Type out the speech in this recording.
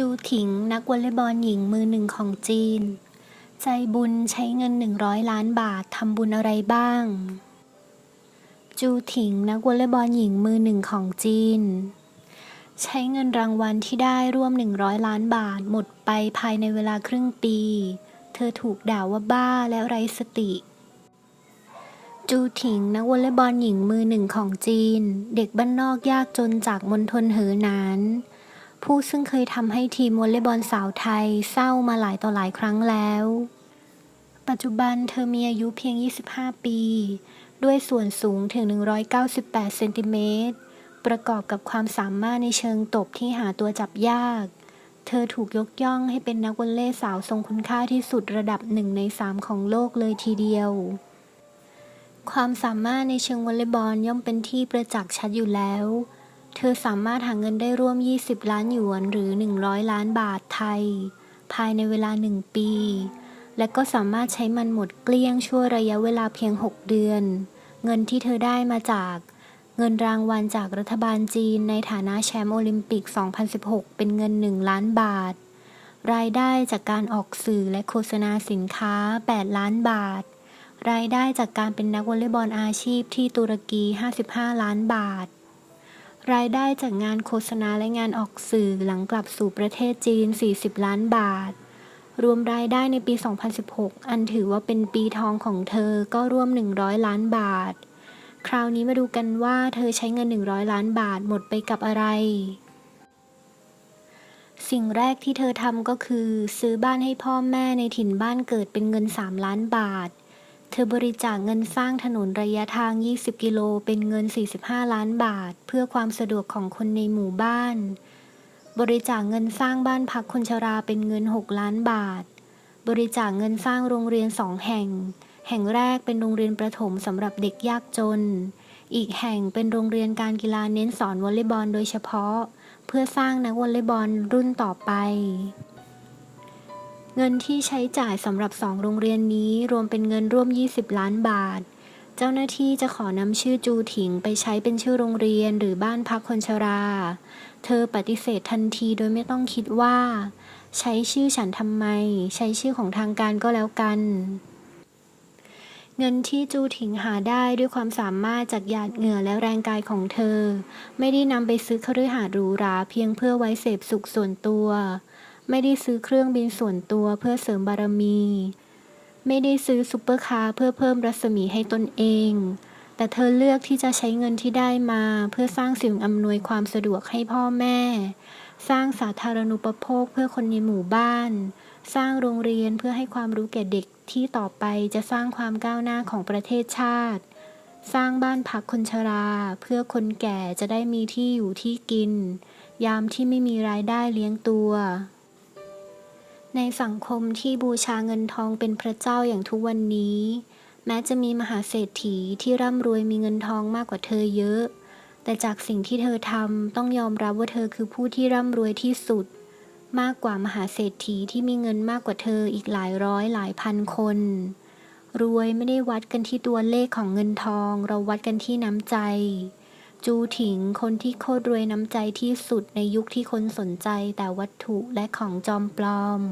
จูถิงนักวอลเลย์บอลหญิงมือหนึ่งของจีน ใจบุญใช้เงิน 100 ล้านบาททำบุญอะไรบ้าง จูถิงนักวอลเลย์บอลหญิงมือหนึ่งของจีน ใช้เงินรางวัลที่ได้ร่วม 100 ล้านบาทหมดไปภายในเวลาครึ่งปี เธอถูกด่าว่าบ้าและไร้สติ จูถิงนักวอลเลย์บอลหญิงมือหนึ่งของจีน เด็กบ้านนอกยากจนจากมณฑลเหอหนาน ผู้ซึ่งเคยทำให้ทีมวอลเลย์บอลสาวไทยเศร้ามาหลายต่อหลายครั้งแล้ว ปัจจุบันเธอมีอายุเพียง 25 ปี ด้วยส่วนสูงถึง 198 เซนติเมตร ประกอบกับความสามารถในเชิงตบที่หาตัวจับยาก เธอถูกยกย่องให้เป็นนักวอลเลย์สาวทรงคุณค่าที่สุดระดับหนึ่งในสามของโลกเลยทีเดียวความสามารถในเชิงวอลเลย์บอลย่อมเป็นที่ประจักษ์ชัดอยู่แล้ว เธอสามารถหาเงินได้ร่วม 20 ล้านหยวนหรือ 100 ล้านบาทไทย ภายในเวลาหนึ่งปี และก็สามารถใช้มันหมดเกลี้ยงชั่วระยะเวลาเพียง 6 เดือน เงินที่เธอได้มาจากเงินรางวัลจากรัฐบาลจีนในฐานะแชมป์โอลิมปิก 2016 เป็นเงิน 1 ล้านบาท รายได้จากการออกสื่อและโฆษณาสินค้า 8 ล้านบาท รายได้จากการเป็นนักวอลเลย์บอลอาชีพที่ตุรกี 55 ล้านบาท รายได้จากงานโฆษณาและงานออกสื่อหลังกลับสู่ประเทศจีน 40 ล้านบาท รวมรายได้ในปี 2016 อันถือว่าเป็นปีทองของเธอก็ร่วม 100 ล้านบาท คราวนี้มาดูกันว่าเธอใช้เงิน 100 ล้านบาทหมดไปกับอะไร สิ่งแรกที่เธอทำก็คือ ซื้อบ้านให้พ่อแม่ในถิ่นบ้านเกิดเป็นเงิน 3 ล้านบาท เธอบริจาคเงินสร้างถนนระยะทาง 20 กิโล เป็นเงิน 45 ล้านบาท เพื่อความสะดวกของคนในหมู่บ้าน บริจาคเงินสร้างบ้านพักคนชราเป็นเงิน 6 ล้านบาท บริจาคเงินสร้างโรงเรียนสองแห่ง แห่งแรกเป็นโรงเรียนประถมสำหรับเด็กยากจน อีกแห่งเป็นโรงเรียนการกีฬาเน้นสอนวอลเลย์บอลโดยเฉพาะ เพื่อสร้างนักวอลเลย์บอลรุ่นต่อไป เงินที่ใช้จ่ายสำหรับสองโรงเรียนนี้รวมเป็นเงินร่วม 20 ล้านบาท เจ้าหน้าที่จะขอนำชื่อจูถิงไปใช้เป็นชื่อโรงเรียนหรือบ้านพักคนชรา เธอปฏิเสธทันทีโดยไม่ต้องคิดว่า ใช้ชื่อฉันทำไม ใช้ชื่อของทางการก็แล้วกัน เงินที่จูถิงหาได้ด้วยความสามารถจากหยาดเหงื่อและแรงกายของเธอ ไม่ได้นำไปซื้อคฤหาสน์หรูหราเพียงเพื่อไว้เสพสุขส่วนตัว ไม่ได้ซื้อเครื่องบินส่วนตัวเพื่อเสริมบารมี ไม่ได้ซื้อซุปเปอร์คาร์เพื่อเพิ่มรัศมีให้ตนเอง แต่เธอเลือกที่จะใช้เงินที่ได้มาเพื่อสร้างสิ่งอำนวยความสะดวกให้พ่อแม่ สร้างสาธารณูปโภคเพื่อคนในหมู่บ้าน สร้างโรงเรียนเพื่อให้ความรู้แก่เด็กที่ต่อไปจะสร้างความก้าวหน้าของประเทศชาติสร้างบ้านพักคนชรา เพื่อคนแก่จะได้มีที่อยู่ที่กิน ยามที่ไม่มีรายได้เลี้ยงตัว ในสังคมที่บูชาเงินทองเป็นพระเจ้าอย่างทุกวันนี้ แม้จะมีมหาเศรษฐีที่ร่ำรวยมีเงินทองมากกว่าเธอเยอะ แต่จากสิ่งที่เธอทำต้องยอมรับว่าเธอคือผู้ที่ร่ำรวยที่สุด มากกว่ามหาเศรษฐีที่มีเงินมากกว่าเธออีกหลายร้อยหลายพันคน รวยไม่ได้วัดกันที่ตัวเลขของเงินทอง เราวัดกันที่น้ำใจ จูถิง คนที่โคตรรวยน้ำใจที่สุดในยุคที่คนสนใจแต่วัตถุและของจอมปลอม